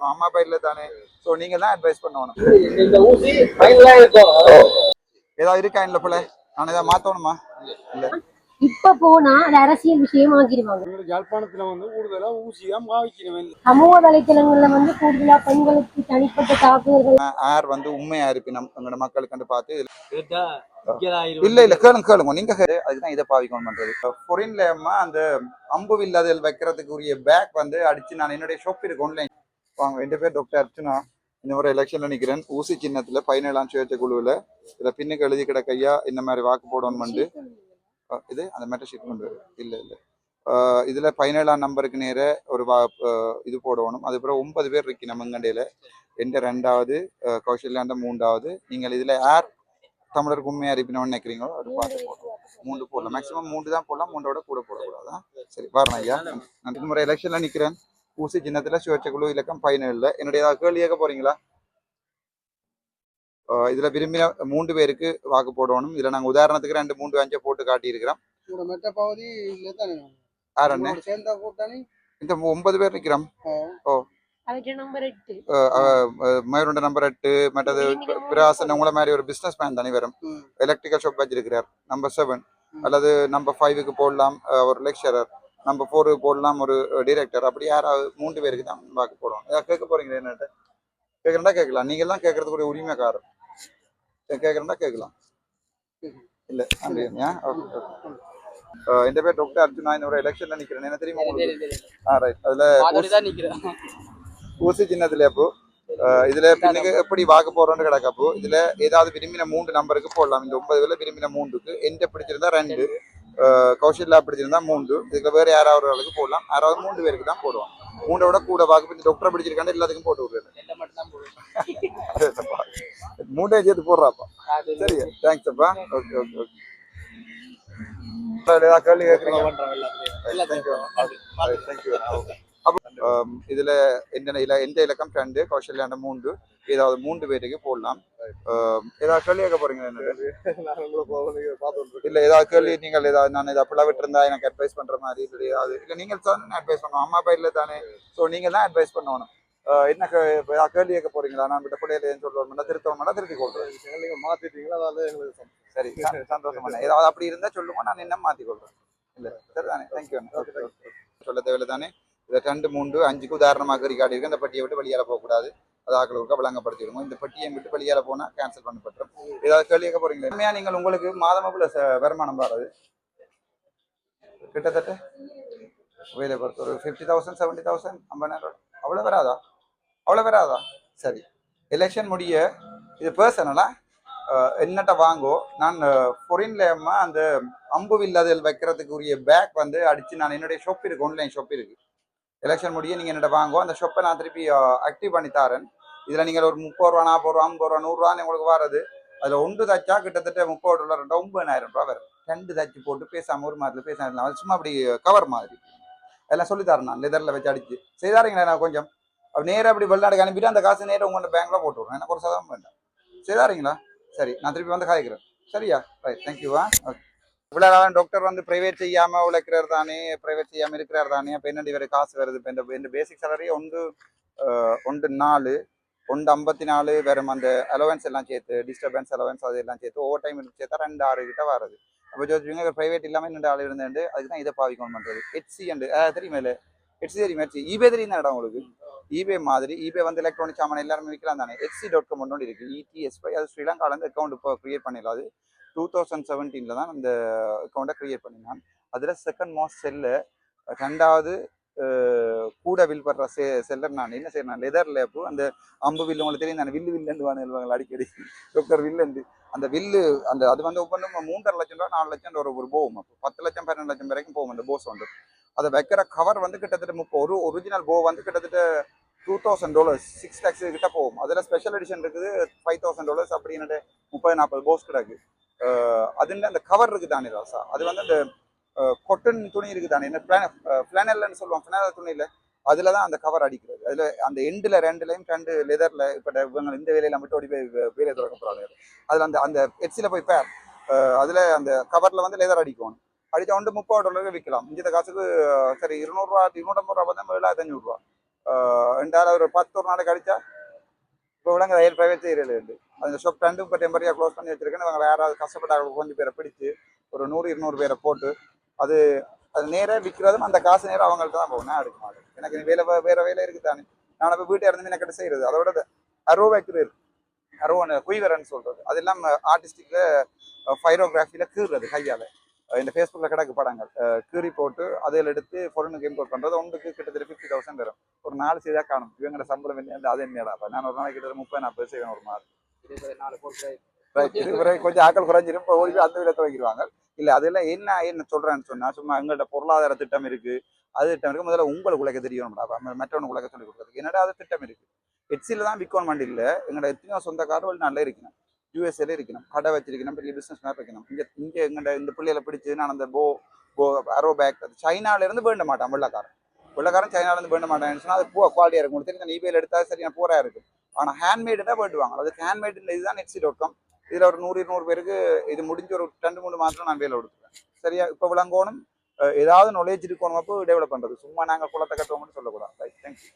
அம்மா பையில தானே. ஸோ நீங்க தான் அட்வைஸ் பண்ணணும். இந்த ஊசி ஃபைனலா இருக்கும் ஏதாவது இருக்கா இல்ல போல நான் ஏதாவது மாத்தணுமா? இல்ல. இப்ப போனா அது அரசியல் விஷயம் எங்களுக்கு யாழ்ப்பாணத்துல வந்து கூடுதலா ஊசியா மாவிக்கிறவன். சமூக வலைத்தளங்கள்ல வந்து கூடுதலா பெண்களுக்கு தனிப்பட்ட தாக்குதல்கள். யார் வந்து உண்மையா இருப்பினம் எங்களோட மக்களுக்கு வந்து பார்த்து. இல்ல இல்ல கேளுங்க கேளுங்க. நீங்க கேளு. அதுக்குதான் இதை பாவிக்கணும் பண்றது. பொரின்ல அம்மா அந்த அம்பு வில்லாதல் வைக்கிறதுக்கு உரிய பேக் வந்து அடிச்சு நான் என்னுடைய ஷாப் இருக்கு ஆன்லைன் வாங்க. என் பேர் டாக்டர் அர்ச்சனா. இந்த முறை எலெக்ஷன்ல நிக்கிறேன். ஊசி சின்னத்துல பதினேழாம் சுயேட்சை குழுவுல. இதுல பின்னுக்கு எழுதி கிடக்கையா இந்த மாதிரி வாக்கு போடணும் இது? அந்த மெட்டர் ஷீட் கொண்டு. இல்ல இல்ல. இதுல பதினேழாம் நம்பருக்கு நேர ஒரு வா இது போடணும். அதுக்கப்புறம் ஒன்பது பேர் இருக்கு நம்ம இங்கண்டையில. எந்த ரெண்டாவது அஹ் கௌசல்யாண்ட மூன்றாவது. நீங்கள் இதுல யார் தமிழருக்கு உண்மையா இருப்பினோம்னு நினைக்கிறீங்களோ அது பார்த்து மூன்று போடலாம். மேக்ஸிமம் மூன்று தான் போடலாம். மூன்றோட கூட போடக்கூடாதா? சரி வரணும் ஐயா. நான் இந்த முறை எலெக்ஷன்ல நிக்கிறேன். ஊசி சின்னத்துல சுயேட்சை குழு இலக்கம் பதினேழுல. என்னுடைய ஏதாவது கேள்வி கேட்க போறீங்களா? இதுல விரும்பின மூன்று பேருக்கு வாக்கு போடணும். இதுல நாங்க உதாரணத்துக்கு ரெண்டு மூன்று அஞ்சை போட்டு காட்டியிருக்கிறோம். பகுதி சேர்ந்தா கூட்டாணி? இந்த ஒன்பது பேர் நிக்கிறோம். நம்பர் எட்டு. மயூருண்ட நம்பர் எட்டு மற்றது பிராசன் உங்களை மாதிரி ஒரு பிசினஸ் மேன் தானே வரும். எலக்ட்ரிக்கல் ஷாப் வச்சிருக்கிறார். Number seven. அல்லது நம்பர் ஃபைவுக்கு போடலாம் ஒரு லெக்சரர் நம்பர் ஃபோருக்கு போடலாம் ஒரு டிரெக்டர் அப்படி யாராவது மூன்று பேருக்கு தான் வாக்கு போடுவோம் ஏதாவது கேட்க போறீங்களா என்னட்ட கேட்கறதா கேட்கலாம். நீங்க எல்லாம் கேட்கறதுக்கு ஒரு உரிமைக்காரர் கேட்கறதா கேட்கலாம். இல்ல அப்படியா ஓகே ஓகே இந்த பேர் டாக்டர் அர்ஜுனா. இந்த ஒரு எலெக்ஷன்ல நிக்கிறேன். என்ன தெரியுமா ஆ ரைட் அதுல ஊசி சின்னத்துல அப்போ. இதுல பின்னுக்கு எப்படி வாக்கு போறோம்னு கிடக்கப்போ இதுல ஏதாவது விரும்பின மூன்று நம்பருக்கு போடலாம். இந்த ஒன்பது விரும்பின மூன்றுக்கு. எந்த பிடிச்சிருந்தா ரெண்டு. கௌசல்யா பிடிச்சிருந்தா மூன்று. இதுக்கு வேற யாராவது ஆளுக்கு போடலாம். யாராவது மூன்று பேருக்கு தான் போடுவோம் மூன்றோட கூட வாக்கு இந்த டாக்டர் பிடிச்சிருக்காண்டு எல்லாத்துக்கும் போட்டு விடுறேன் மூன்றே சேர்த்து போடுறாப்பா. சரியா தேங்க்ஸ் அப்பா. ஓகே ஓகே ஓகே ஏதாவது கேள்வி கேட்குறீங்க எல்லாத்தையும் தேங்க்யூ இதுல எந்த இல எந்த இலக்கம்? ரெண்டு கௌசல்யாண்ட மூன்று. ஏதாவது மூன்று பேருக்கு போடலாம். Um, ஏதாவது கேள்வி கேட்க போறீங்க இல்ல ஏதாவது கேள்வி நீங்கள் ஏதாவது நான் இதை அப்படிலாம் விட்டுருந்தா எனக்கு அட்வைஸ் பண்ற மாதிரி இல்லை ஏதாவது. இல்ல நீங்கள் தான் அட்வைஸ் பண்ணணும் அம்மா அப்பா இல்லை தானே. ஸோ நீங்க தான் அட்வைஸ் பண்ணணும். என்ன ஏதாவது கேள்வி கேட்க போறீங்களா? நான் விட்ட பிள்ளையில ஏன் சொல்லுவோம்னா திருத்தவனா திருத்தி கொள்றேன். மாத்திட்டீங்களா? அதால எங்களுக்கு. சரி ச- சந்தோஷம் ஏதாவது அப்படி இருந்தா சொல்லுங்க நான் என்ன மாத்தி கொள்றேன். இல்ல சரிதானே? தேங்க்யூ சொல்ல தேவையில்ல தானே? இதை ரெண்டு மூன்று அஞ்சுக்கு உதாரணமாக ரிகார்டு இருக்கு அந்த பட்டியை விட்டு வெளியால் போகக்கூடாது. அது ஆக்களுக்கு விளங்கப்படுத்திடுவோம் இந்த பட்டியை விட்டு வெளியால் போனால் கேன்சல் பண்ணப்பட்டுரும். ஏதாவது கேள்வி கேட்க போறீங்களா? நீங்கள் உங்களுக்கு மாதமாக வருமானம் வராது. கிட்டத்தட்ட வேலை பொறுத்த ஒரு ஃபிஃப்டி தௌசண்ட் செவன்டி தௌசண்ட் ஐம்பதாயிரம். அவ்வளோ வராதா? அவ்வளோ வராதா? சரி. எலெக்ஷன் முடிய இது பர்சனலா என்னட்ட வாங்கோ. நான் ஃபொரின்ல அந்த அம்பு வில்லாதல் வைக்கிறதுக்குரிய பேக் வந்து அடிச்சு நான் என்னுடைய ஷாப் இருக்கு ஆன்லைன் ஷாப் இருக்குது எலெக்ஷன் முடிய நீங்க என்னோட வாங்கோ. அந்த ஷாப்பை நான் திருப்பி ஆக்டிவ் பண்ணி தரேன். இதுல நீங்கள் ஒரு முப்பது ரூபா நாற்பது ரூபா ஐம்பது ரூபா நூறுரூவான்னு உங்களுக்கு வரது. அதில் ஒன்று தச்சா கிட்டத்தட்ட முப்பது டாலர் ரெண்டு ஒன்பதாயிரம் ரூபா வரும். ரெண்டு தச்சு போட்டு பேசாமல் ஒரு மாதிரி பேசாமல் அது சும்மா அப்படி கவர் மாதிரி. எல்லாம் சொல்லித்தரேன் நான். லெதர்ல வச்சு அடிச்சு. செய்தாருங்களா நான் கொஞ்சம்? நேராக அப்படி வெளிநாடுக்கு அனுப்பிட்டு அந்த காசு நேராக உங்கள்கிட்ட பேங்க்ல போட்டு விடுறேன். எனக்கு ஒரு சதவீதம் வேண்டாம். செய்தாருங்களா சரி நான் திருப்பி வந்து காய்க்கிறேன். சரியா? ரைட் தேங்க்யூவா ஓகே இவ்வளோ டாக்டர் வந்து பிரைவேட் செய்யாம உழைக்கிறார் தானே பிரைவேட் செய்யாம இருக்கிறார் தானே அப்போ என்ன வேறு காசு வருது? இப்போ இந்த இந்த பேசிக் சேலரி ஒன்று ஒன்று நாலு ஒன்று ஐம்பத்தி நாலு வெறும் அந்த அலவன்ஸ் எல்லாம் சேர்த்து டிஸ்டர்பன்ஸ் அலவன்ஸ் அது எல்லாம் சேர்த்து ஓவர் டைம் சேர்த்தா ரெண்டு ஆறு கிட்ட வருது அப்போ ஜோதிங்க பிரைவேட் இல்லாமல் ரெண்டு ஆள் இருந்தேன் அதுக்கு தான் இதை பாவிக்கணும் பண்ணுறது ஹெச்சி அண்டு தெரியுமே இல்லை ஹெச்சி தெரியுமா? ஹெச்சி ஈபே தெரியும் இடம் உங்களுக்கு? ஈபே மாதிரி ஈபே வந்து எலக்ட்ரானிக் சாமான் எல்லாருமே விற்கலாம் தானே? ஹெச்சி டாட் காம் ஒன்று இருக்கு. E இடிஎஸ்பை அது ஸ்ரீலங்காலேருந்து அக்கௌண்ட் இப்போ க்ரியேட் பண்ணிடலாம் அது. டூ தௌசண்ட் செவன்டீனில் தான் அந்த அக்கௌண்ட்டை க்ரியேட் பண்ணினான் அதில் செகண்ட் மோஸ்ட் செல்லு ரெண்டாவது கூட வில் படுற செ செல்லர் நான் என்ன செய்யறேன் லெதர் லேப்பு அந்த அம்பு வில்லு உங்களுக்கு தெரியும் நான் வில்லு வில்லுன்னு வாங்க அடிக்கடி. டாக்டர் வில்லுண்டு. அந்த வில்லு அந்த அது வந்து ஒவ்வொன்றும் மூன்றரை லட்சம் ரூபா நாலு லட்சம் ஒரு ஒரு போகும் அப்போ பத்து லட்சம் பன்னெண்டு லட்சம் வரைக்கும் போகும் அந்த போஸ் வந்து அதை வைக்கிற கவர் வந்து கிட்டத்தட்ட முப்பது ஒரு ஒரிஜினல் போ வந்து கிட்டத்தட்ட two thousand dollars six lakhs கிட்ட போகும். அதில் ஸ்பெஷல் எடிஷன் இருக்குது. ஃபைவ் தௌசண்ட் டாலர்ஸ் அப்படின்னு முப்பது நாற்பது போஸ் கிடக்கு. அதுல அந்த கவர் இருக்குது தானே ராசா? அது வந்து அந்த கொட்டன் துணி இருக்குது தானே? என்ன ஃபிளானல்னு சொல்லுவோம் ஃபிளானல் துணியில் அதில் தான் அந்த கவர் அடிக்கிறது. அதில் அந்த எண்டில் ரெண்டுலையும் ரெண்டு லெதரில் இப்போ இவங்க இந்த வேலையில் மட்டும் ஓடி போய் வேலையை திறக்க போகிறாங்க அதில் அந்த அந்த எட்ஸில் போய் பேர் அதில் அந்த கவரில் வந்து லெதர் அடிக்கும். அடித்த வந்து முப்பது டாலருக்கு விற்கலாம் இந்த காசுக்கு சரி இருநூறுவா இருநூற்றம்பது ரூபா பார்த்தா ஏழாயிரத்தி அஞ்சூறுரூவா ரெண்டாவது ஒரு பத்து ஒரு நாள் கழிச்சா இப்போ விலங்கு ரயில் பிரைவேட் செய்யறது உண்டு அந்த ஷாப் ரெண்டும் இப்போ டெம்பரரியாக க்ளோஸ் பண்ணி வச்சிருக்கேன். அவங்க யாராவது கஷ்டப்பட்டாங்க கொஞ்சம் பேரை பிடிச்சு ஒரு நூறு இருநூறு பேரை போட்டு அது அது நேராக விற்கிறதும் அந்த காசு நேரம் அவங்கள்ட்ட தான் போகும். நான் எடுக்க மாட்டேன். எனக்கு நீ வேலை வே- வேற வேலை இருக்குது தானே. நான் இப்போ வீட்டை இருந்து எனக்கு செய்யறது. அதோட அருவா கிரு அரோ குய்வரன்னு சொல்றது. அது இல்லாமல் ஆர்டிஸ்டிக்கில் ஃபைரோகிராஃபியில் கீறுறது கையால். இந்த ஃபேஸ்புக்கில் கிடக்கு படங்கள். கீறி போட்டு அதில் எடுத்து ஃபாரினுக்கு இம்போர்ட் பண்ணுறது ஒன்றுக்கு கிட்டத்தட்ட ஃபிஃப்டி தௌசண்ட் வரும். ஒரு நாலு செய்தா காணும். இவங்களோட சம்பளம் என்ன? அது என்னடா? நான் ஒரு நாளைக்கு கிட்டத்தட்ட முப்பது நாற்பது செய்வேன் ஒரு மாதிரி. இதுவரை கொஞ்சம் ஆக்கள் குறைஞ்சிரும். இப்போ ஓடி போய் அந்த விதத்தை வைக்கிறாங்க இல்லை அதெல்லாம் என்ன என்ன சொல்றேன்னு சொன்னா சும்மா எங்கள்கிட்ட பொருளாதார திட்டம் இருக்கு. அது திட்டம் இருக்கு. முதல்ல உங்களுக்கு உழைக்க தெரியணும்டா. மற்றவனுக்கு உழைக்க சொல்லி கொடுக்குறதுக்கு. என்னடா அது திட்டம் இருக்கு? எட்சியில் தான் விற்கணும் வண்டி இல்லை. எங்களோட எத்தனையோ சொந்தக்காரர் நல்லா இருக்கணும் யூஎஸ்ஏல இருக்கணும். கடை வச்சிருக்கணும் பெரிய பிசினஸ் மேப் இருக்கணும். இங்க இங்கே எங்கள்ட இந்த பிள்ளைகளை பிடிச்சு நான் அந்த போ போ அரோ பேக் அது சைனால இருந்து வேண்ட மாட்டான் வெள்ளக்காரன். வெள்ளக்காரன் சைனால இருந்து வேண்ட மாட்டான்னு சொன்னால் அது பூ குவாலிட்டியாக இருக்கும். உங்களுக்கு தெரியும் ஈபேல எடுத்தா சரியான போரா இருக்கும். ஆனா ஹேண்ட்மேடு தான் வேண்டுவாங்க. அதுக்கு ஹேண்ட்மேட் இதுதான் நெட்ஸி டாட் காம் இதுல ஒரு நூறு இருநூறு பேருக்கு இது முடிஞ்ச ஒரு ரெண்டு மூணு மாதம் நான் வேலை கொடுத்துருவேன். சரியா? இப்போ விளங்கோணும். ஏதாவது நாலேஜ் இருக்கணும் அப்போ டெவலப் பண்றது. சும்மா நாங்க குளத்தை கட்டுவோம்னு சொல்லக்கூடாது. ரைட் தேங்க்யூ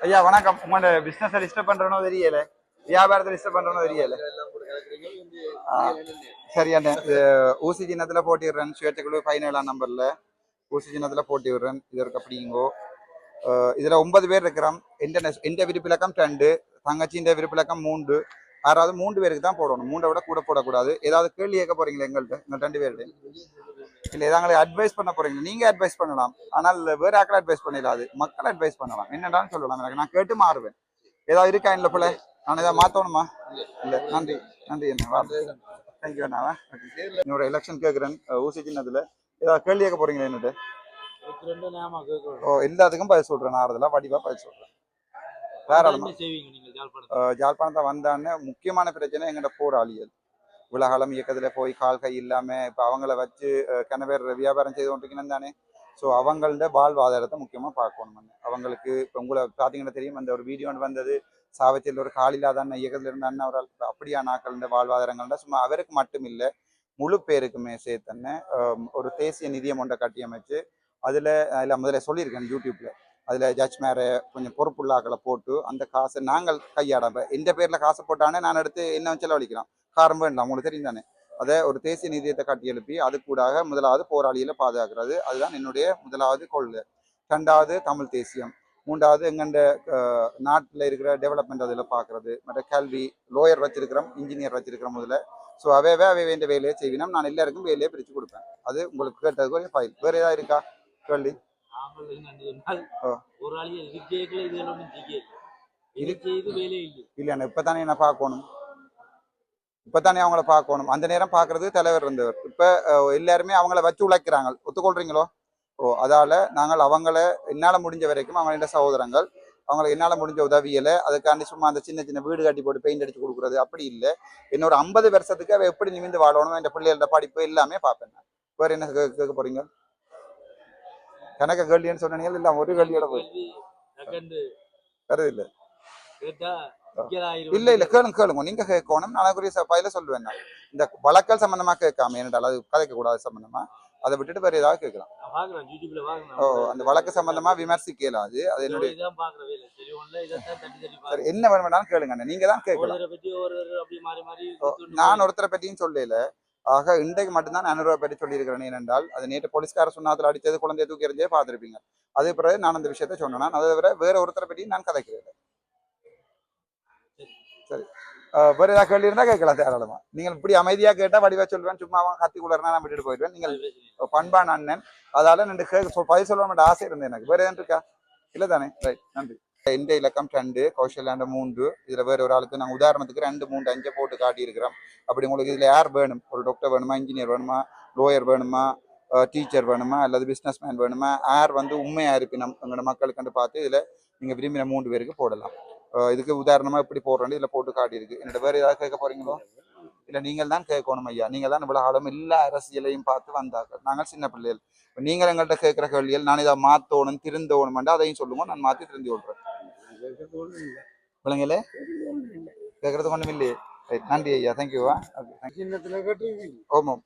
ஐயா வணக்கம். உங்களோட பிசினஸ் டிஸ்டர்ப் பண்றனோ தெரியல. வியாபாரத்தை டிஸ்டர்ப் பண்றனோ தெரியல. ஆ, ஊசி சின்னத்துல போட்டிடுறேன் சுயேட்சக்குழு பதினேழாம் நம்பர்ல ஊசி சின்னத்துல போட்டி விடுறேன் இது அப்படிங்கோ இதுல ஒன்பது பேர் இருக்கிறோம். எந்த எந்த விருப்பிலக்கம் ரெண்டு தங்கச்சின்ற விருப்பிலக்கம் மூன்று யாராவது மூன்று பேருக்கு தான் போடணும். மூன்றை விட கூட போடக்கூடாது. ஏதாவது கேள்வி கேட்க போறீங்களா எங்கள்கிட்ட எங்க ரெண்டு பேர்கிட்ட? இல்ல ஏதாவது அட்வைஸ் பண்ண போறீங்க நீங்க அட்வைஸ் பண்ணலாம். ஆனால் வேற ஆக்கள் அட்வைஸ் பண்ணிடாது மக்கள் அட்வைஸ் பண்ணலாம். என்னடான்னு சொல்லலாம். எனக்கு நான் கேட்டு மாறுவேன். ஏதாவது இருக்கா இல்ல போல? நான் ஏதாவது மாத்தணுமா? இல்ல. நன்றி. நன்றி என்ன? தேங்க்யூ அண்ணாவா இன்னொரு எலெக்ஷன் கேட்குறேன். ஊசி சின்னதுல ஏதாவது கேள்வி கேட்க போறீங்களா என்னட்டு? ஓ எல்லாத்துக்கும் பதில் சொல்றேன். நான் ஆறுதலா வடிவா பதில் சொல்றேன். தாராளமா என்ன செய்வீங்க நீங்க ஜாழ்ப்பாணத்துல? அஹ் ஜாழ்ப்பாணத்தை வந்தான்னு முக்கியமான பிரச்சனை எங்கள்ட போராளிகள் உலகளம் இயக்கத்துல போய் கால் கை இல்லாம இப்ப அவங்கள வச்சு கன பேர் வியாபாரம் செய்து கொண்டிருக்கணும் தானே? ஸோ அவங்களோட வாழ்வாதாரத்தை முக்கியமா பார்க்கணும். அவங்களுக்கு இப்போ உங்களை பார்த்தீங்கன்னா தெரியும் அந்த ஒரு வீடியோ வந்தது. சாவச்சேரியில் ஒரு காலில்லாத அண்ணன் இயக்கத்தில் இருந்த அண்ணன் அவரால் அப்படியான ஆக்கள வாழ்வாதாரங்கள்ட சும்மா அவருக்கு மட்டும் இல்லை முழு பேருக்குமே சேர்த்தன்னு ஒரு தேசிய நிதியம் ஒன்றை கட்டியமைச்சு அதில் அதில் முதல்ல சொல்லியிருக்கேன் யூடியூப்ல. அதில் ஜட்ஜ் மேரை கொஞ்சம் பொறுப்புள்ளாக்களை போட்டு அந்த காசை நாங்கள் கையாடாம எந்த பேரில் காசை போட்டானே நான் எடுத்து என்ன செலவழிக்கலாம்? காரம் வேண்டாம் உங்களுக்கு தெரியும் தானே? அதை ஒரு தேசிய நிதியத்தை கட்டி எழுப்பி அது கூடாக முதலாவது போராளிகளை பாதுகாக்கிறது. அதுதான் என்னுடைய முதலாவது கொள்கை. ரெண்டாவது தமிழ் தேசியம். மூன்றாவது எங்கண்ட நாட்டில் இருக்கிற டெவலப்மெண்ட் அதில் பார்க்கறது மற்ற கல்வி லோயர் வச்சிருக்கிறோம் இன்ஜினியர் வச்சிருக்கிறோம் முதல்ல. ஸோ அவைவே அவை வேண்டிய வேலையை செய்வினோம். நான் எல்லாருக்கும் வேலையை பிரித்து கொடுப்பேன். அது உங்களுக்கு கேட்டதுக்கு ஒரு ஃபைல் வேறு ஏதாவது இருக்கா? கேள்வி? நாங்கள் என்ன சொன்னால். ஒரு ஆளிய இருக்கேக்கல இது ஒன்றும் செய்ய இது செய்து வேலை இல்லை. இல்லைண்ணா இப்போ தானே நான் பார்க்கணும். இப்போ தானே அவங்கள பார்க்கணும். அந்த நேரம் பார்க்கறது தலைவர் இருந்தவர். இப்போ எல்லாருமே அவங்கள வச்சு உழைக்கிறாங்க. ஒத்துக்கொள்றீங்களோ? ஓ அதால நாங்கள் அவங்கள என்னால் முடிஞ்ச வரைக்கும் அவங்களோட சகோதரங்கள் அவங்களுக்கு என்னால் முடிஞ்ச உதவியலை அதுக்காண்டி சும்மா அந்த சின்ன சின்ன வீடு கட்டி போட்டு பெயிண்ட் அடிச்சு கொடுக்குறது அப்படி இல்லை. இன்னொரு ஐம்பது வருஷத்துக்கு அவ எப்படி நிமிந்து வாழணும்? என் பிள்ளைகளோட படிப்பு எல்லாமே பார்ப்பேன் வேறு என்ன கேட்க போறீங்க? கணக்க கேள்வின்னு சொன்னீங்க இல்லை ஒரு கேள்வியோட போய். வருது இல்லை இல்ல இல்ல கேளுங்க கேளுங்க. நீங்க கேட்கணும். நான் குறிய பயில சொல்லுவேன் நான். இந்த வழக்கல் சம்பந்தமா கேட்காம என்னடால் அது கதைக்க கூடாது சம்பந்தமா. அதை விட்டுட்டு வேற ஏதாவது கேட்கலாம். ஓ அந்த வழக்கு சம்பந்தமா விமர்சிக்கலாம் அது. அது என்னுடைய சரி என்ன வேணும் வேணாலும் கேளுங்க. நீங்க தான் கேட்கலாம். நான் ஒருத்தரை பற்றியும் சொல்லல. ஆக இன்றைக்கு மட்டும்தான் நான் அனுரவை பற்றி சொல்லியிருக்கிறேன் ஏனென்றால் அது நேற்று போலீஸ்கார சொன்னாத்துல அடிச்சது குழந்தைய தூக்கி எறிஞ்சே பார்த்துருப்பீங்க. அதே பிறகு நான் அந்த விஷயத்த சொன்னேன். அதை தவிர வேற ஒருத்தரை பற்றியும் நான் கதைக்கிறேன். சரி. வேற ஏதாவது கேள்வி இருந்தா கேட்கலாம் தாராளமா. நீங்கள் இப்படி அமைதியா கேட்டா வடிவா சொல்லுவேன். சும்மா அவன் கத்தி குளர்னா நான் விட்டுட்டு போயிடுவேன். நீங்கள் பண்பான அண்ணன். அதால ரெண்டு பதில் சொல்ல ஆசை இருந்தது எனக்கு. வேற எதுவும் இருக்கா? இல்ல தானே ரைட் நன்றி. இந்த இலக்கம் ரெண்டு கௌஷல்யாண்ட மூன்று. இதுல வேற ஒரு ஆளுக்கு நாங்க உதாரணத்துக்கு ரெண்டு மூன்று அஞ்சு போட்டு காட்டியிருக்கிறோம். அப்படி உங்களுக்கு இதுல யார் வேணும்? ஒரு டாக்டர் வேணுமா இன்ஜினியர் வேணுமா லோயர் வேணுமா டீச்சர் வேணுமா அல்லது பிஸ்னஸ் மேன் வேணுமா? யார் வந்து உண்மையா இருப்பினம் எங்களோட மக்களுக்கு பார்த்து இதுல நீங்க விரும்பின மூன்று பேருக்கு போடலாம். இதுக்கு உதாரணமா எப்படி போடுறேன்னு இதுல போட்டு காட்டியிருக்கு. என்னோட வேற ஏதாவது கேட்க போறீங்களோ? இல்லை நீங்கள் தான் கேட்கணும் ஐயா. நீங்கள் தான் இவ்வளோ ஆளும் எல்லா அரசியலையும் பார்த்து வந்தார்கள். நாங்கள் சின்ன பிள்ளைகள். நீங்கள் எங்கள்கிட்ட கேட்குற கேள்விகள் நான் இதை மாற்றணும் திருந்தோணும் அதையும் சொல்லுங்க. நான் மாத்தி திருந்தி விடுறேன். விளங்கல? கேட்கறது ஒண்ணும் இல்லையே. Right, நன்றி ஐயா தேங்க்யூவா சின்னத்துல கேட்டுருக்கீங்க. ஓமம்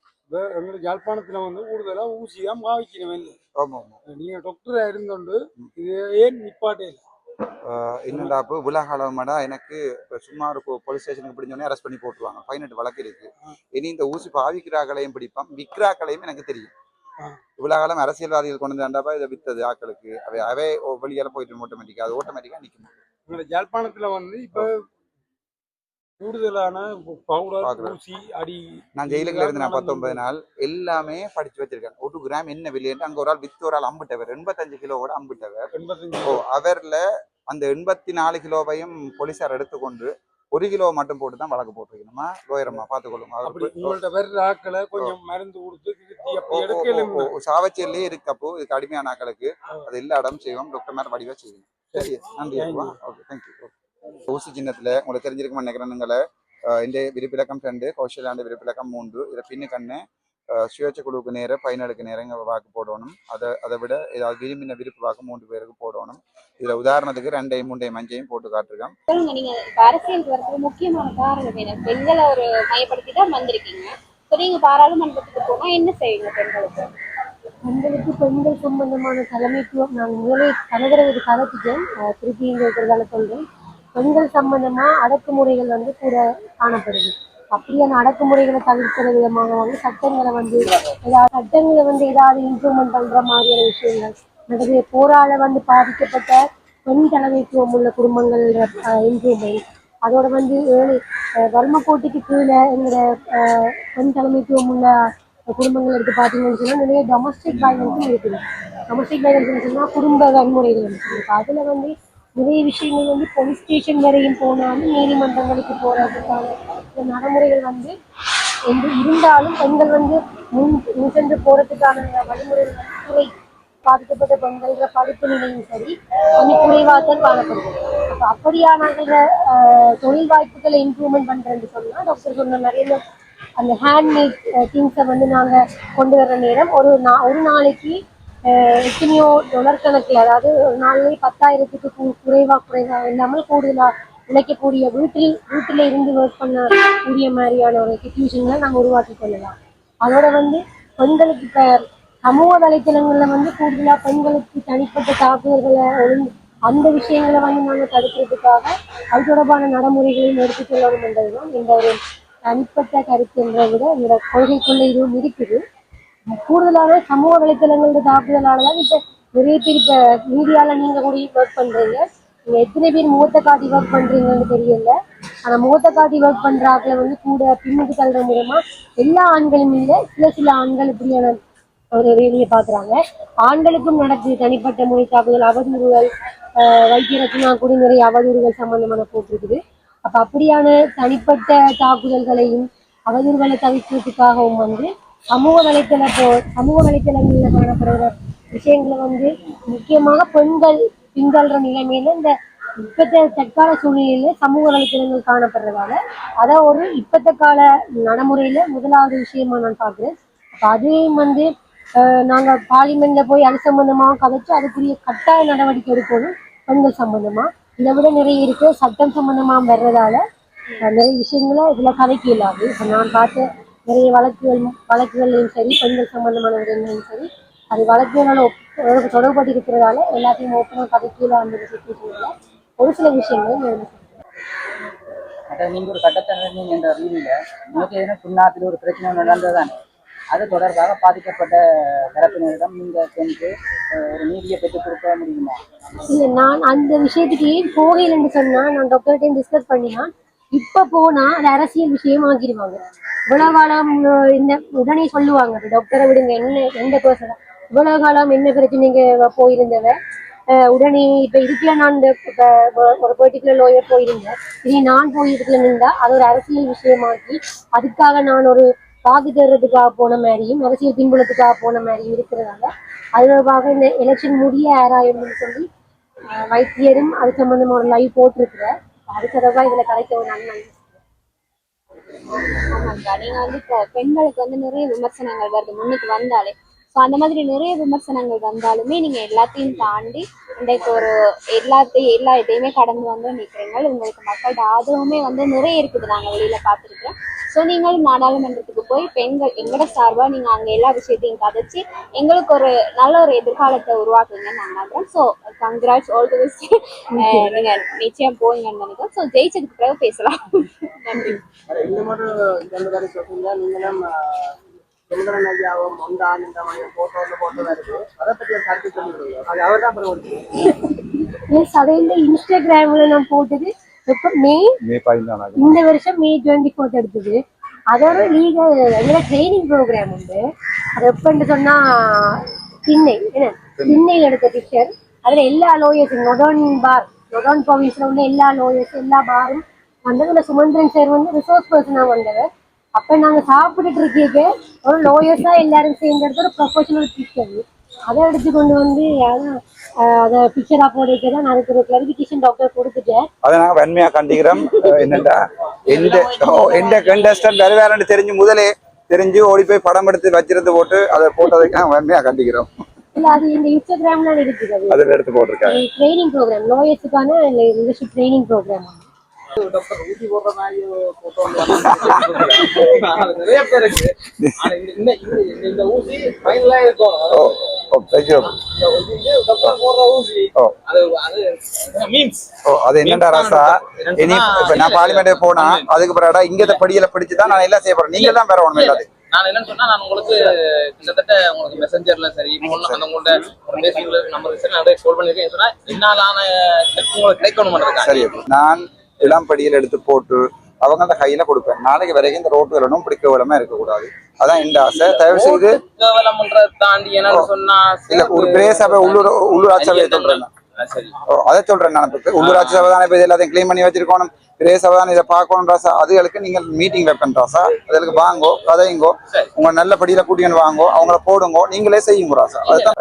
எங்களுக்கு யாழ்ப்பாணத்துல வந்து கூடுதலா ஊசி தான் பாவிக்கணும் இல்லை. ஆமா ஆமா. நீங்க டாக்டரா இருந்தோண்டு இது ஏன் நிப்பாட்டே இல்லை? என்னடா அப்போ உலகளமடா எனக்கு இப்ப சும்மா ஒரு போலீஸ் ஸ்டேஷனுக்கு பிடிச்சோடனே அரெஸ்ட் பண்ணி போட்டுருவாங்க. பதினெட்டு வழக்கு இருக்கு. இனி இந்த ஊசி பாவிக்கிறாக்களையும் பிடிப்பான் விற்கிறாக்களையும் எனக்கு தெரியும். இவ்வளவு காலம் அரசியல்வாதிகள் கொண்டு வந்தாண்டப்பா இதை வித்தது ஆக்களுக்கு. அவை அவை வெளியால போயிட்டு ஆட்டோமேட்டிக்கா அது ஆட்டோமேட்டிக்கா நிக்கும்? எங்களை யாழ்ப்பாணத்துல வந்து இப்ப கூடுதலான பவுடர். ஊசி அடி நான் ஜெயிலுக்குள்ள இருந்து நான் பத்தொன்பது நாள். எல்லாமே படிச்சு வச்சிருக்கேன் ஒரு கிராம் என்ன விலைன்னு அங்க ஒரு ஆள் வித்து ஒரு ஆள் அம்பிட்டவர். எண்பத்தஞ்சு கிலோவோட அம்பிட்டவர். எண்பத்தஞ்சு ஓ அவர்ல அந்த எண்பத்தி நாலு கிலோவையும் போலீசார் எடுத்துக்கொண்டு ஒரு கிலோ மட்டும் போட்டு தான் வழக்கு போட்டிருக்கணுமா லோயரம்மா பார்த்துக்கொள்ளுங்க. கொஞ்சம் மருந்து கொடுத்து திருத்தி ஓ, அப்படி ஓ, எடுக்கலும் ஓ, ஓ, சாவச்சேரிலே இருக்கப்போ இதுக்கு அடிமையான ஆக்களுக்கு அது எல்லா இடம் செய்வோம். டாக்டர் மேல வடிவா செய்வோம். சரி. நன்றி. ஓகே தேங்க்யூ ஊசி சின்னத்துல உங்களுக்கு தெரிஞ்சிருக்கும் நினைக்கிறேன். இந்த விருப்பிலக்கம் ரெண்டு கௌசல்யாண்டு விருப்பிலக்கம் மூன்று இதை பின்னு கண்ணு சுயேட்சை குழுவுக்கு நேர பயனலுக்கு நேரம் இங்க வாக்கு போடணும். அதை அதை விட ஏதாவது விரும்பின விருப்பு வாக்கு மூன்று பேருக்கு போடணும். இதுல உதாரணத்துக்கு ரெண்டையும் மூண்டையும் மஞ்சையும் போட்டு காட்டிருக்கேன். சொல்லுங்க நீங்க அரசியலுக்கு வரதுக்கு முக்கியமான காரணம் என்ன? பெண்களை ஒரு மையப்படுத்தி தான் வந்திருக்கீங்க. இப்போ நீங்க பாராளுமன்றத்துக்கு போனா என்ன செய்வீங்க பெண்களுக்கு? பெண்களுக்கு பெண்கள் சம்பந்தமான தலைமைத்துவம் நான் முதலே கலத்திட்டேன் அஹ் திருப்பி இங்க இருக்கிறதால சொல்றேன் பெண்கள் சம்பந்தமா அடக்குமுறைகள் வந்து கூட காணப்படுது. அப்படியான அடக்குமுறைகளை தவிர்க்கிற விதமாக வந்து சட்டங்களை வந்து ஏதாவது சட்டங்களை வந்து ஏதாவது இம்ப்ரூவ்மெண்ட் பண்ற மாதிரியான விஷயங்கள். மற்றது போரால வந்து பாதிக்கப்பட்ட பெண் தலைமைத்துவம் உள்ள குடும்பங்கள் இம்ப்ரூவ்மெண்ட் அதோட வந்து ஏழு அஹ் வறுமை கோட்டுக்கு கீழே எங்களோட பெண் தலைமைத்துவம் உள்ள குடும்பங்கள் எடுத்து பார்த்தீங்கன்னு சொன்னா நிறைய டொமஸ்டிக் வயலன்ஸும் இருக்குது. டொமஸ்டிக் வயலன்ஸ் சொன்னா குடும்ப வன்முறைகள் இருக்குது. அதுல வந்து நிறைய விஷயங்கள் வந்து போலீஸ் ஸ்டேஷன் வரையும் போனாலும் நீதிமன்றங்களுக்கு போறதுக்கான நடைமுறைகள் வந்து என்று இருந்தாலும் பெண்கள் வந்து முன் முன் சென்று போறதுக்கான வழிமுறைகள் வந்து குறை பாதிக்கப்பட்ட பெண்கள படிப்பு நிலையும் சரி கொஞ்சம் குறைவாகத்தான் காணப்படுது அப்போ அப்படியானவங்கள தொழில் வாய்ப்புகளை இம்ப்ரூவ்மெண்ட் பண்றேன்னு சொன்னா டாக்டர் சொன்ன நிறைய அந்த ஹேண்ட்மேட் திங்ஸை வந்து நாங்கள் கொண்டு வர்ற நேரம் ஒரு நா ஒரு நாளைக்கு எத்தனையோ டொலர் கணக்கில் அதாவது ஒரு நாளைக்கு பத்தாயிரத்துக்கு குறைவாக குறைவா குறைவா இல்லாமல் கூடுதலாக உழைக்கக்கூடிய வீட்டில் வீட்டில் இருந்து ஒர்க் பண்ண கூடிய மாதிரியான ஒரு சுச்சுவேஷன்களை நாங்கள் உருவாக்கி கொள்ளலாம். அதோட வந்து பெண்களுக்கு இப்போ சமூக வலைத்தளங்களில் வந்து கூடுதலாக பெண்களுக்கு தனிப்பட்ட தாக்குதல்களை அந்த விஷயங்களை வந்து நாங்கள் தடுக்கிறதுக்காக அது தொடர்பான நடைமுறைகளையும் எடுத்து செல்லணும் என்றதுதான் இந்த ஒரு தனிப்பட்ட கருத்து விட என்னோட கொள்கைக்குள்ள இதுவும் இருக்குது. கூடுதலான சமூக வலைத்தளங்களோட தாக்குதலால தான் இப்போ நிறைய பேர் இப்போ மீடியாவில் நீங்கள் கூட ஒர்க் பண்ணுறீங்க நீங்கள் எத்தனை பேர் முகத்தை காட்டி ஒர்க் பண்ணுறீங்கன்னு தெரியல. ஆனால் முகத்தை காட்டி ஒர்க் பண்ற ஆட்களை வந்து கூட பின்னுக்கு தள்ளுற மூலமா எல்லா ஆண்களும் இல்லை சில சில ஆண்கள் இப்படியான ஒரு வேலையை பாக்குறாங்க ஆண்களுக்கும் நடக்குது தனிப்பட்ட மொழி தாக்குதல் அவதூறுகள் வைத்தியரத்னா வைத்திய ரச்சனா கூட நிறைய அவதூறுகள் சம்பந்தமான போட்டிருக்குது. அப்ப அப்படியான தனிப்பட்ட தாக்குதல்களையும் அவதூறுகளை தவிர்க்கிறதுக்காகவும் வந்து சமூக வலைத்தள போ சமூக வலைத்தளங்களில் காணப்படுகிற விஷயங்களை வந்து முக்கியமாக பெண்கள் பின்தள்ளுற நிலைமையில இந்த இப்பத்த தற்கால சூழ்நிலையில சமூக வலைத்தளங்கள் காணப்படுறதால அதை ஒரு இப்பத்த கால நடைமுறையில முதலாவது விஷயமா நான் பாக்குறேன் அப்ப அதையும் வந்து அஹ், நாங்க பார்லிமெண்ட்ல போய் அது சம்பந்தமா கதைச்சு அதுக்குரிய கட்டாய நடவடிக்கை எடுக்கணும் பெண்கள் சம்பந்தமா. இதை விட நிறைய இருக்கு. சட்டம் சம்பந்தமா வர்றதால நிறைய விஷயங்களை இதுல கதைக்க இல்லாது நான் பார்த்த நிறைய வழக்குகள் வழக்குகள்லையும் சரி பெண்கள் சம்பந்தமான விடயங்களையும் சரி அது வழக்குகளோட ஒப்~ தொடர்பட்டு இருக்கிறதால எல்லாத்தையும் ஓப்பனாக கதைக்கல அந்த சுச்சுவேஷன்ல ஒரு சில விஷயங்களை நீங்க ஒரு சட்டத்தரணி என்ற ரீதியில நேற்று எதனா ஒரு பிரச்சனை நடந்ததுதானே அது தொடர்பாக பாதிக்கப்பட்ட தரப்பினரிடம் நீங்க சென்று ஒரு நீதியை பெற்றுக் கொடுக்க முடியுமா? இல்ல நான் அந்த விஷயத்துக்கு ஏன் போகலைன்னு சொன்னா நான் டாக்டர்கிட்டையும் டிஸ்கஸ் பண்ணினா இப்ப போனா அது அரசியல் விஷயம் ஆக்கிடுவாங்க இவ்வளவு காலம் இந்த உடனே சொல்லுவாங்க டாக்டரை விடுங்க என்ன எந்த பர்சன் இவ்வளவு காலம் என்ன பிரச்சனை போயிருந்தவ அஹ், உடனே இப்ப இதுக்குள்ள நான் இந்த ஒரு பர்டிகுலர் லோயர் போயிருந்தேன். இனி நான் போய் இதுக்குள்ள நின்றா அது ஒரு அரசியல் விஷயமாக்கி அதுக்காக நான் ஒரு வாக்கு தேடுறதுக்காக போன மாதிரியும் அரசியல் பின்புலத்துக்காக போன மாதிரியும் இருக்கிறதால அது தொடர்பாக இந்த எலெக்ஷன் முடிய ஆராயணும்னு சொல்லி வைத்தியரும் அது சம்பந்தமா ஒரு லைவ் போட்டிருக்கிற அது தொடர்பாக இதுல கிடைக்க ஒரு நன்மை ஆமாக்கா நீங்க வந்து இப்போ பெண்களுக்கு வந்து நிறைய விமர்சனங்கள் வருது. முன்னுக்கு வந்தாலே ஸோ அந்த மாதிரி நிறைய விமர்சனங்கள் வந்தாலுமே நீங்க எல்லாத்தையும் தாண்டி இன்றைக்கு ஒரு எல்லாத்தையும் எல்லா இதையுமே கடந்து வந்து நிற்கிறீங்க உங்களுக்கு மக்கள்கிட்ட ஆதரவுமே வந்து நிறைய இருக்குது நாங்க வெளியில பார்த்துருக்கோம் ஸோ நீங்கள் நாடாளுமன்றத்துக்கு போய் பெண்கள் எங்களோட சார்பா நீங்க அங்க எல்லா விஷயத்தையும் கதைச்சு எங்களுக்கு ஒரு நல்ல ஒரு எதிர்காலத்தை உருவாக்குங்கன்னு நான் நம்புறேன் so congrats all the best நீங்க நிச்சயம் போவீங்கன்னு நினைக்கிறேன் ஸோ ஜெயிச்சதுக்கு பிறகு பேசலாம். நன்றி செல்வரன் ஐயாவும் மொண்டான் இந்த மாதிரி போட்டோ வந்து போட்டோ இருக்கு. அதை பத்தி ஒரு கருத்து சொல்லிடுங்க அது அவர் தான் அப்புறம் அதை இந்த இன்ஸ்டாகிராம்ல நான் போட்டது எப்போ மே மே பதினாலாம் இந்த வருஷம் மே டுவெண்ட்டி ஃபோர்த் எடுத்தது. அதோட லீகல் எங்களை ட்ரைனிங் ப்ரோக்ராம் உண்டு. அது எப்பன்னு சொன்னா திண்ணை என்ன? திண்ணையில் எடுத்த பிக்சர் அதுல எல்லா லோயர்ஸும் நொடான் பார் நொடான் ப்ராவின்ஸ்ல உள்ள எல்லா லோயர்ஸ் எல்லா பாரும் வந்ததுல சுமந்திரன் சார் வந்து ரிசோர்ஸ் பர்சனாக வந்தவர். அப்ப நாங்க சாப்பிட்டுட்டு இருக்கீங்க. ஒரு லோயர்ஸா எல்லாரும் சேர்ந்து எடுத்த ஒரு ப்ரொஃபஷனல் பிக்சர் அதை எடுத்து கொண்டு வந்து அதை பிக்சரா போடுறதுக்கு தான் நான் அதுக்கு ஒரு கிளாரிபிகேஷன் டாக்டர் கொடுத்துட்டேன். அதை நாங்கள் வன்மையா கண்டிக்கிறோம். அஹ் என்னடா எந்த எந்த கண்டஸ்டன்ட் வருவாருன்னு தெரிஞ்சு முதலே தெரிஞ்சு ஓடி போய் படம் எடுத்து வச்சிருந்து போட்டு அதை போட்டதுக்கு நாங்கள் வன்மையா கண்டிக்கிறோம். இல்ல அது இந்த இன்ஸ்டாகிராம்ல இருக்குது அது அதில் எடுத்து போட்டிருக்காங்க. ட்ரைனிங் ப்ரோக்ராம் லோயர்ஸுக்கான லீடர்ஷிப் ட்ரைனிங் ப்ரோக்ராம் அது என்னடா ராசா? இனி இப்ப நான் பார்லிமெண்ட் போனா அதுக்கு பிறகு இங்க படியில பிடிச்சு தான் நான் எல்லாம் செய்ய போறேன். நீங்க தான் வேற ஒண்ணும் இல்லாது நான் என்னன்னு சொன்னா நான் உங்களுக்கு கிட்டத்தட்ட உங்களுக்கு மெசஞ்சர்ல சரி முன்ன அந்த உங்கள்ட்ட பேசிங்களுக்கு நம்பர் சரி நிறைய கால் பண்ணிருக்கேன் சொன்னா என்னாலான உங்களுக்கு கிடைக்கணும் சரி நான் இளம் படியில் எடுத்து போட்டு அவங்க அந்த கையில கொடுப்பேன். நாளைக்கு வரைக்கும் இந்த ரோட்டு விலனும் பிடிக்க விலமா இருக்கக்கூடாது. அதான் இந்த ஆசை. தயவு செய்து இல்ல ஒரு பிரே சபை உள்ளூர் உள்ளூராட்சி சபையை சொல்றேன் அதை சொல்றேன் நான் உள்ளூராட்சி சபை தானே இப்ப எல்லாத்தையும் க்ளீன் பண்ணி வச்சிருக்கணும். பிரே சபை தான் இதை பார்க்கணும் ராசா. அதுகளுக்கு நீங்கள் மீட்டிங் வைப்பேன் ராசா. அதுகளுக்கு வாங்கோ கதைங்கோ. உங்க நல்ல படியில கூட்டின்னு வாங்கோ அவங்கள போடுங்கோ. நீங்களே செய்யுங்க ராசா. அதுதான்